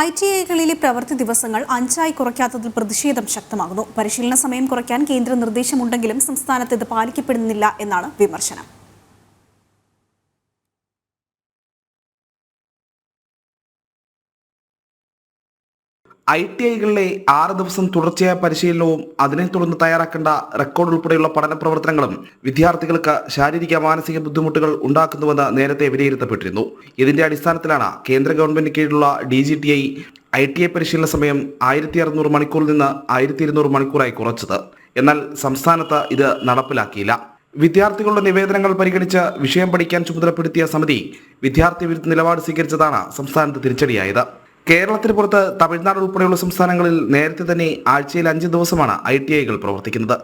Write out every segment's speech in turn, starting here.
I T ഐകളിലെ പ്രവൃത്തി ദിവസങ്ങൾ അഞ്ചായി കുറയ്ക്കാത്തതിൽ പ്രതിഷേധം ശക്തമാകുന്നു. പരിശീലന സമയം കുറയ്ക്കാൻ കേന്ദ്ര നിർദ്ദേശമുണ്ടെങ്കിലും സംസ്ഥാനത്ത് ഇത് പാലിക്കപ്പെടുന്നില്ല എന്നാണ് വിമർശനം. ഐ ടി ഐകളിലെ ആറ് ദിവസം തുടർച്ചയായ പരിശീലനവും അതിനെ തുടർന്ന് തയ്യാറാക്കേണ്ട റെക്കോർഡ് ഉൾപ്പെടെയുള്ള പഠന പ്രവർത്തനങ്ങളും വിദ്യാർത്ഥികൾക്ക് ശാരീരിക മാനസിക ബുദ്ധിമുട്ടുകൾ ഉണ്ടാക്കുന്നുവെന്ന് നേരത്തെ വിലയിരുത്തപ്പെട്ടിരുന്നു. ഇതിന്റെ അടിസ്ഥാനത്തിലാണ് കേന്ദ്ര ഗവൺമെന്റിന് കീഴിലുള്ള D G T I I T I പരിശീലന സമയം ആയിരത്തി അറുന്നൂറ് മണിക്കൂറിൽ നിന്ന് ആയിരത്തി ഇരുന്നൂറ് മണിക്കൂറായി കുറച്ചത്. എന്നാൽ സംസ്ഥാനത്ത് ഇത് നടപ്പിലാക്കിയില്ല. വിദ്യാർത്ഥികളുടെ നിവേദനങ്ങൾ പരിഗണിച്ച് വിഷയം പഠിക്കാൻ ചുമതലപ്പെടുത്തിയ സമിതി വിദ്യാർത്ഥി വിരുദ്ധ നിലപാട് സ്വീകരിച്ചതാണ് സംസ്ഥാനത്ത് തിരിച്ചടിയായത്. കേരളത്തിന് പുറത്ത് തമിഴ്നാട് ഉൾപ്പെടെയുള്ള സംസ്ഥാനങ്ങളിൽ നേരത്തെ തന്നെ ആഴ്ചയിൽ അഞ്ച് ദിവസമാണ് ഐ ടി ഐകൾ പ്രവർത്തിക്കുന്നത്.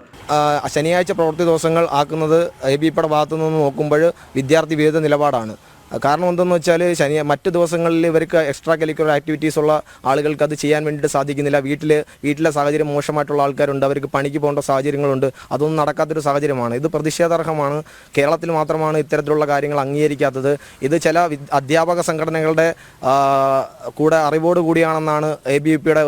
ശനിയാഴ്ച പ്രവൃത്തി ദിവസങ്ങൾ ആക്കുന്നത് എ ബി പിയുടെ ഭാഗത്തു നിന്ന് നോക്കുമ്പോൾ വിദ്യാർത്ഥി വിരുദ്ധ നിലപാടാണ്. കാരണം എന്തെന്ന് വെച്ചാൽ ശനി മറ്റു ദിവസങ്ങളിൽ ഇവർക്ക് എക്സ്ട്രാ കരിക്കുലർ ആക്ടിവിറ്റീസ് ഉള്ള ആളുകൾക്ക് അത് ചെയ്യാൻ വേണ്ടിയിട്ട് സാധിക്കുന്നില്ല. വീട്ടിൽ വീട്ടിലെ സാഹചര്യം മോശമായിട്ടുള്ള ആൾക്കാരുണ്ട്. അവർക്ക് പണിക്ക് പോകേണ്ട സാഹചര്യങ്ങളുണ്ട്. അതൊന്നും നടക്കാത്തൊരു സാഹചര്യമാണ്. ഇത് പ്രതിഷേധാർഹമാണ്. കേരളത്തിൽ മാത്രമാണ് ഇത്തരത്തിലുള്ള കാര്യങ്ങൾ അംഗീകരിക്കാത്തത്. ഇത് ചില അധ്യാപക സംഘടനകളുടെ കൂടെ അറിവോട് കൂടിയാണെന്നാണ് എ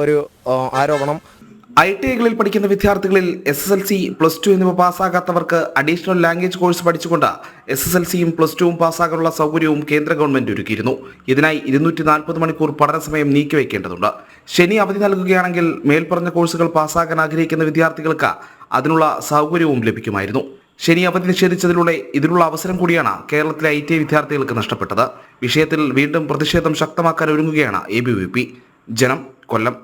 ഒരു ആരോപണം. ഐ ടി ഐകളിൽ പഠിക്കുന്ന വിദ്യാർത്ഥികളിൽ S S L C plus two എന്നിവ പാസ്സാകാത്തവർക്ക് അഡീഷണൽ ലാംഗ്വേജ് കോഴ്സ് പഠിച്ചുകൊണ്ട് എസ് എസ് എൽ സിയും പ്ലസ് ടുവും പാസ്സാകാനുള്ള സൗകര്യവും കേന്ദ്ര ഗവൺമെന്റ് ഒരുക്കിയിരുന്നു. ഇതിനായി ഇരുന്നൂറ്റി നാൽപ്പത് മണിക്കൂർ പഠന സമയം നീക്കിവെക്കേണ്ടതുണ്ട് ശനി അവധി നൽകുകയാണെങ്കിൽ മേൽപ്പറഞ്ഞ കോഴ്സുകൾ പാസ്സാകാൻ ആഗ്രഹിക്കുന്ന വിദ്യാർത്ഥികൾക്ക് അതിനുള്ള സൗകര്യവും ലഭിക്കുമായിരുന്നു. ശനി അവധി നിഷേധിച്ചതിലൂടെ ഇതിനുള്ള അവസരം കൂടിയാണ് കേരളത്തിലെ ഐ ടി ഐ വിദ്യാർത്ഥികൾക്ക് നഷ്ടപ്പെട്ടത്. വിഷയത്തിൽ വീണ്ടും പ്രതിഷേധം ശക്തമാക്കാൻ ഒരുങ്ങുകയാണ് എ ബി വി പി ജനം കൊല്ലം.